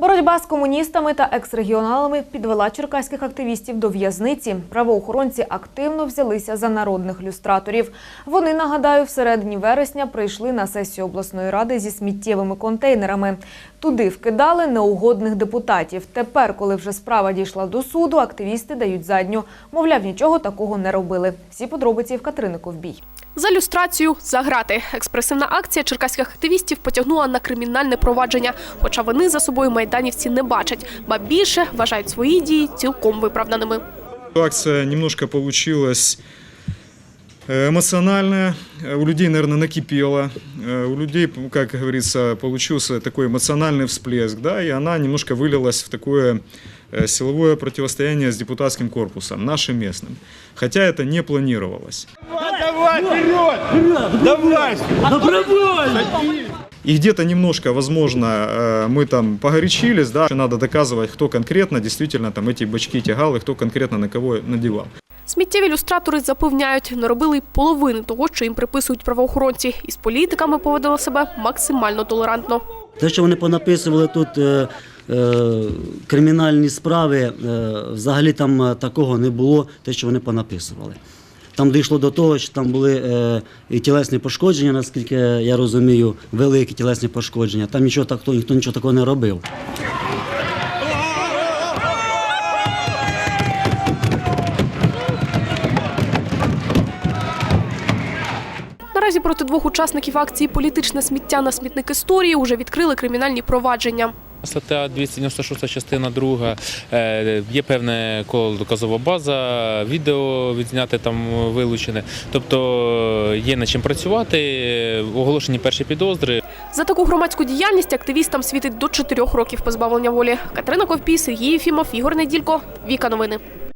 Боротьба з комуністами та екс-регіоналами підвела черкаських активістів до в'язниці. Правоохоронці активно взялися за народних люстраторів. Вони, нагадаю, всередині вересня прийшли на сесію обласної ради зі сміттєвими контейнерами. Туди вкидали неугодних депутатів. Тепер, коли вже справа дійшла до суду, активісти дають задню. Мовляв, нічого такого не робили. Всі подробиці в Катерини Ковбій. За люстрацію за грати. Експресивна акція черкаських активістів потягнула на кримінальне провадження, хоча вони за собою майданівці не бачать, ба більше вважають свої дії цілком виправданими. Акция немножко получилась э, эмоциональная, Э, у людей, наверное, накипело, Э, у людей, как говорится, получился такой эмоциональный всплеск, да, и она немножко вылилась в такое э, силовое противостояние с депутатским корпусом, нашим местным. Хотя это не планировалось. Давай, вперед! Давай! И где-то немножко, возможно, э, мы там погорячились, да, надо доказывать, кто конкретно действительно там эти бачки тягал и кто конкретно на кого надевал. Сміттєві люстратори запевняють, не робили й половини того, що їм приписують правоохоронці, і з політиками поводили себе максимально толерантно. Те, що вони понаписували тут е, е, кримінальні справи, е, взагалі там е, такого не було, те, що вони понаписували. Там дійшло до того, що там були е, і тілесні пошкодження, наскільки я розумію, великі тілесні пошкодження. Там нічого так, ніхто нічого такого не робив. Наразі проти двох учасників акції Політичне сміття на смітник історії уже відкрили кримінальні провадження. Стаття 296 частина 2, е, є коло доказова база, відео відзняти там вилучене. Тобто є над чим працювати, е, оголошені перші підозри. За таку громадську діяльність активістам світить до чотирьох років позбавлення волі. Катерина Ковпій, Сергій Єфімов, Ігор Неділько. Віка новини.